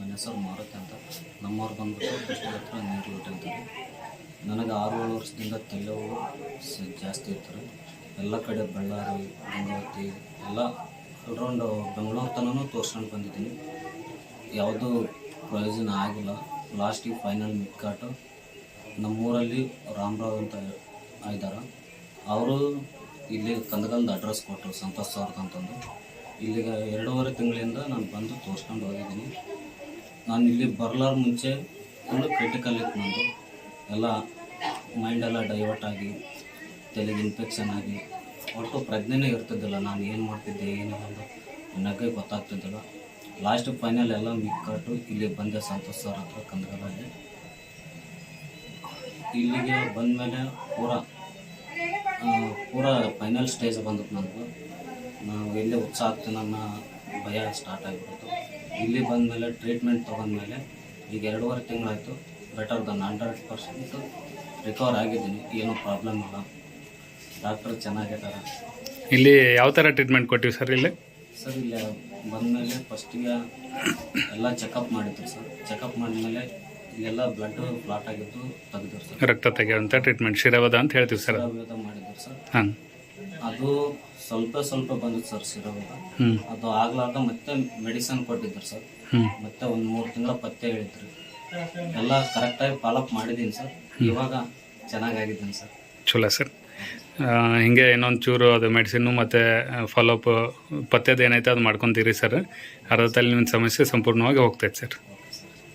ನನ್ನ ಹೆಸರು ಮಾರುತಿ ಅಂತ ನಮ್ಮವ್ರು ಬಂದ್ಬಿಟ್ಟು ಕೃಷ್ಣ ಹತ್ರ ನೀರು ಅಂತಾರೆ ನನಗೆ ಆರು ಏಳು ವರ್ಷದಿಂದ ತೈಲವು ಜಾಸ್ತಿ ಇರ್ತಾರೆ ಎಲ್ಲ ಕಡೆ ಬಳ್ಳಾರಿ, ಗಂಗಾವತಿ, ಎಲ್ಲ ಆಲ್ರೌಂಡ್ ಬೆಂಗಳೂರು ತನೂ ತೋರ್ಸ್ಕೊಂಡು ಬಂದಿದ್ದೀನಿ. ಯಾವುದೂ ಪ್ರಯೋಜನ ಆಗಿಲ್ಲ. ಲಾಸ್ಟಿಗೆ ಫೈನಲ್ ಮಿಟ್ಕಾಟು ನಮ್ಮೂರಲ್ಲಿ ರಾಮರಾವ್ ಅಂತ ಇದ್ದಾರೆ. ಅವರು ಇಲ್ಲಿ ಕಂದಗಲ್ದ ಅಡ್ರೆಸ್ ಕೊಟ್ಟರು, ಸಂತೋಷ್ ಅವ್ರದ್ದು ಅಂತಂದು. ಇಲ್ಲಿಗೆ ಎರಡೂವರೆ ತಿಂಗಳಿಂದ ನಾನು ಬಂದು ತೋರಿಸ್ಕೊಂಡು ಹೋಗಿದ್ದೀನಿ. ನಾನು ಇಲ್ಲಿ ಬರ್ಲಾರ ಮುಂಚೆ ಫುಲ್ಲು ಕ್ರಿಟಿಕಲ್ ಇತ್ತು ನಂದು. ಎಲ್ಲ ಮೈಂಡೆಲ್ಲ ಡೈವರ್ಟ್ ಆಗಿ, ತಲೆಗೆ ಇನ್ಫೆಕ್ಷನ್ ಆಗಿ, ಒಟ್ಟು ಪ್ರಜ್ಞೆನೇ ಇರ್ತಿದ್ದಿಲ್ಲ. ನಾನು ಏನು ಮಾಡ್ತಿದ್ದೆ ಏನು ಅಂತ ನನಗೆ ಗೊತ್ತಾಗ್ತಿದ್ದಿಲ್ಲ. ಲಾಸ್ಟ್ ಫೈನಲ್ ಎಲ್ಲ ಮಿಕ್ಕಟ್ಟು ಇಲ್ಲಿ ಬಂದೆ ಸಂತೋಷ್ ಸರ್ ಹತ್ರ ಕಂದಗಲಲ್ಲಿ ಇಲ್ಲಿಗೆ ಬಂದಮೇಲೆ ಪೂರ ಪೂರಾ ಪೂರ ಫೈನಲ್ ಸ್ಟೇಜ್ ಬಂದಿತ್ತು ನನಗೆ ನಾವು ಎಲ್ಲೇ ಉತ್ಸಾಹ ಅನ್ನೋ ಭಯ ಸ್ಟಾರ್ಟ್ ಆಗಿಬಿಡ್ತು. ಇಲ್ಲಿ ಬಂದಮೇಲೆ ಟ್ರೀಟ್ಮೆಂಟ್ ತೊಗೊಂಡ್ಮೇಲೆ ಈಗ ಎರಡೂವರೆ ತಿಂಗಳಾಯಿತು. Better than hundred percent recover ಆಗಿದ್ದೀನಿ. ಏನೂ ಪ್ರಾಬ್ಲಮ್ ಇಲ್ಲ. ಡಾಕ್ಟರ್ ಚೆನ್ನಾಗಿದ್ದಾರೆ. ಇಲ್ಲಿ ಯಾವ ಥರ ಟ್ರೀಟ್ಮೆಂಟ್ ಕೊಟ್ಟಿವಿ ಸರ್ ಇಲ್ಲಿ? ಸರ್ ಇಲ್ಲಿ ಬಂದಮೇಲೆ ಫಸ್ಟಿಗೆ ಎಲ್ಲ ಚೆಕಪ್ ಮಾಡಿದ್ರು ಸರ್. ಚೆಕಪ್ ಮಾಡಿದ್ಮೇಲೆ ಇಲ್ಲೆಲ್ಲ ಬ್ಲಡ್ ಫ್ಲಾಟ್ ಆಗಿದ್ದು ತೆಗೆದ್ರು ಸರ್. ರಕ್ತ ತೆಗೆಯುವಂಥ ಟ್ರೀಟ್ಮೆಂಟ್ ಶಿರವದ ಅಂತ ಹೇಳ್ತೀವಿ ಸರ್ ಮಾಡಿದ್ರು ಸರ್. ಹಾಂ. ಅದು ಸ್ವಲ್ಪ ಸ್ವಲ್ಪ ಬಂದಿತ್ತು ಸರ್ ಹ್ಞೂ ಅದು ಆಗ್ಲಾರ್ದ ಮತ್ತೆ ಮೆಡಿಸನ್ ಕೊಟ್ಟಿದ್ರು ಸರ್ ಹ್ಞೂ ಮತ್ತೆ ಒಂದು ಮೂರು ತಿಂಗಳ ಪತ್ತೆ ಹೇಳಿದ್ರು. ಎಲ್ಲ ಕರೆಕ್ಟಾಗಿ ಫಾಲೋಅಪ್ ಮಾಡಿದ್ದೀನಿ ಸರ್ ಇವಾಗ ಚೆನ್ನಾಗಾಗಿದ್ದೀನಿ ಸರ್ ಚಲೋ ಸರ್ ಹಿಂಗೆ ಇನ್ನೊಂದು ಚೂರು ಅದು ಮೆಡಿಸಿನ್ನು ಮತ್ತು ಫಾಲೋಅಪ್ ಪತ್ತೆದು ಏನೈತೆ ಅದು ಮಾಡ್ಕೊತೀರಿ ಸರ್ ಅರ್ಧದಲ್ಲಿ ನಿಮ್ಮ ಸಮಸ್ಯೆ ಸಂಪೂರ್ಣವಾಗಿ ಹೋಗ್ತೈತೆ sir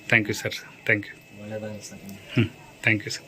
thank you sir thank you ಒಳ್ಳೆಯದಾಗ sir ಹ್ಞೂ ಥ್ಯಾಂಕ್ ಯು ಸರ್